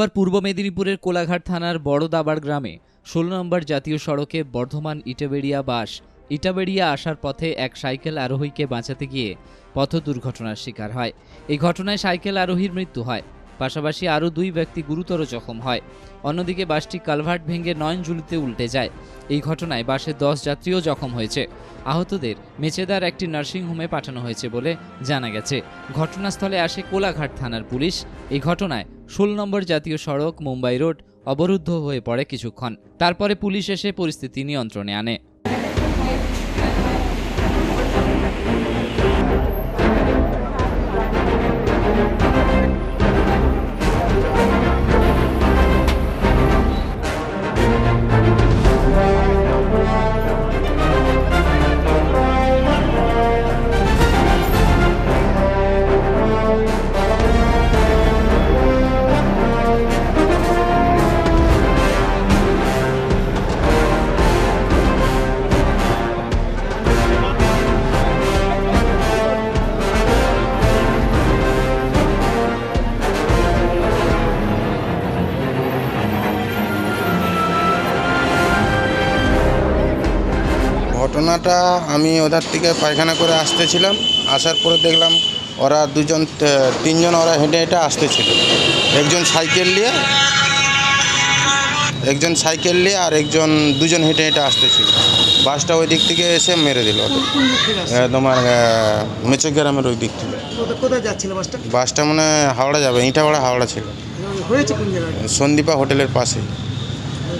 বুধবার পূর্ব মেদিনীপুরের কোলাঘাট থানার বড়দাবার গ্রামে ষোলো নম্বর জাতীয় সড়কে বর্ধমান ইটাবেড়িয়া বাস ইটাবেড়িয়া আসার পথে এক সাইকেল আরোহীকে বাঁচাতে গিয়ে পথ দুর্ঘটনার শিকার হয়। এই ঘটনায় সাইকেল আরোহীর মৃত্যু হয়। পাশাপাশি আরও দুই ব্যক্তি গুরুতর জখম হয়। অন্যদিকে বাসটি কালভার্ট ভেঙে নয়নজুলিতে উল্টে যায়। এই ঘটনায় বাসে দশ যাত্রীও জখম হয়েছে। আহতদের মেচেদার একটি নার্সিংহোমে পাঠানো হয়েছে বলে জানা গেছে। ঘটনাস্থলে আসে কোলাঘাট থানার পুলিশ। এই ঘটনায় ষোলো নম্বর জাতীয় সড়ক, মুম্বাই রোড অবরুদ্ধ হয়ে পড়ে কিছুক্ষণ। তারপরে পুলিশ এসে পরিস্থিতি নিয়ন্ত্রণে আনে। ঘটনাটা আমি ওদের থেকে পায়খানা করে আসতেছিলাম। আসার পরে দেখলাম ওরা দুজন তিনজন ওরা হেঁটে হেঁটে আসতেছিল। একজন সাইকেল নিয়ে একজন সাইকেল নিয়ে আর একজন দুজন হেঁটে হেঁটে আসতেছিল। বাসটা ওই দিক থেকে এসে মেরে দিল তোমার মেচে গ্রামের ওই দিক থেকে। বাসটা? মানে হাওড়া যাবে ইটাপাড়া হাওড়া ছিল। সন্দীপা হোটেলের পাশে।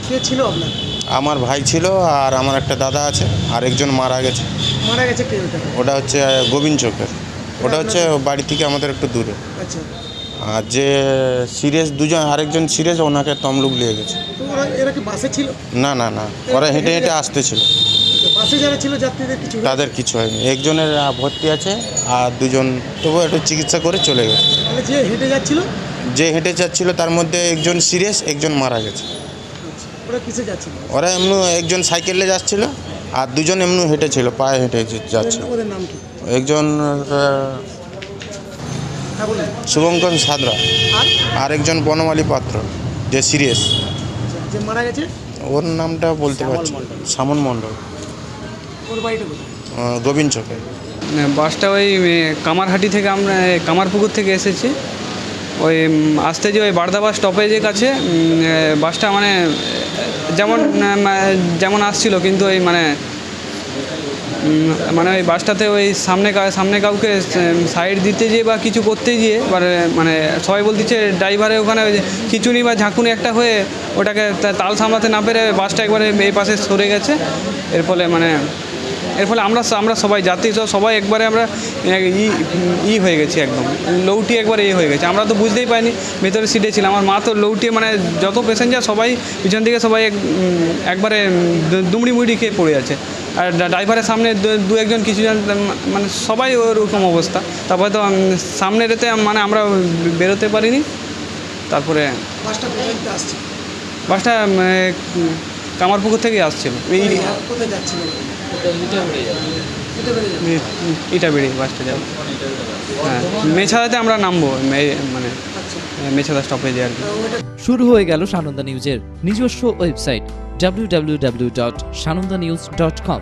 কে ছিল আপনার? আমার ভাই ছিল আর আমার একটা দাদা আছে আর একজন মারা গেছে। মারা গেছে কে ওটা? ওটা হচ্ছে গোবিন্দ চোখের। ওটা হচ্ছে বাড়ি থেকে আমাদের একটু দূরে। আচ্ছা। আর যে সিরিয়াস দুজন আরেকজন সিরিয়াস ওনাকে তমলুক নিয়ে গেছে। এরা কি বাসে ছিল? না না না। ওরা হেঁটে হেঁটে আসতেছিল আচ্ছা, বাসে যারা ছিল যাত্রীদের কিছু তাদের কিছু হয়নি। একজনের ভর্তি আছে আর দুজন তবু একটু চিকিৎসা করে চলে গেছে। যে হেঁটে যাচ্ছিল? যে হেঁটে যাচ্ছিল তার মধ্যে একজন সিরিয়াস একজন মারা গেছে। আচ্ছা, ওরা এমনি একজন সাইকেলে যাচ্ছিল আর দুজন এমনি হেঁটেছিল পায়ে হেঁটে যাচ্ছিল। ওদের নাম কি? একজন হ্যাঁ শুভঙ্কর সাদরা আর? একজন বনমালী পাত্র যে সিরিয়াস। যে মারা গেছে? ওর নামটা বলতে পারছি সামন মণ্ডল। ওর বাড়িটা গোবিন্দ চকে। মানে বাসটা ওই কামারহাটি থেকে আমরা কামারপুকুর থেকে এসেছি। ওই আসতে যে ওই বারদা বাস স্টপেজের কাছে বাসটা মানে যেমন যেমন আসছিল, কিন্তু ওই মানে মানে ওই বাসটাতে ওই সামনে সামনে কাউকে সাইড দিতে গিয়ে বা কিছু করতে গিয়ে এবারে মানে সবাই বলতেছে ড্রাইভারে ওখানে খিচুনি বা ঝাঁকুনি একটা হয়ে ওটাকে তাল সামলাতে না পেরে বাসটা একবারে এই পাশে সরে গেছে। এর ফলে মানে এর ফলে আমরা আমরা সবাই যাত্রী সহ সবাই একবারে আমরা ই ই হয়ে গেছি একদম। লৌটি একবারে ই হয়ে গেছে। আমরা তো বুঝতেই পারিনি ভেতরে সিটে ছিলাম। আমার মা তো লৌটিয়ে মানে যত প্যাসেঞ্জার সবাই পিছন দিকে সবাই একবারে দুমড়ি মুড়ি খেয়ে পড়ে আছে। আর ড্রাইভারের সামনে দু- একজন কিছুজন মানে সবাই ওরকম অবস্থা। তারপরে তো সামনে রেতে মানে আমরা বেরোতে পারিনি। তারপরে বাসটা বাসটা এ, কামারপুকুর থেকে আসছিল। এই কোথায় এটা বেড়ে যাবে ইটা বাসটা যাবে। হ্যাঁ মেছাদাতে আমরা নামবো মানে আচ্ছা। মেছাদা স্টপেজে আর কি। শুরু হয়ে গেল সানন্দা নিউজের নিজস্ব ওয়েবসাইট www.sanondanews.com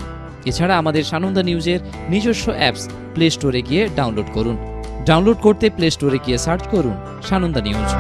এছাড়া আমাদের সানন্দা নিউজের নিজস্ব অ্যাপস প্লে স্টোরে গিয়ে ডাউনলোড করুন। ডাউনলোড করতে প্লে স্টোরে গিয়ে সার্চ করুন সানন্দা নিউজ।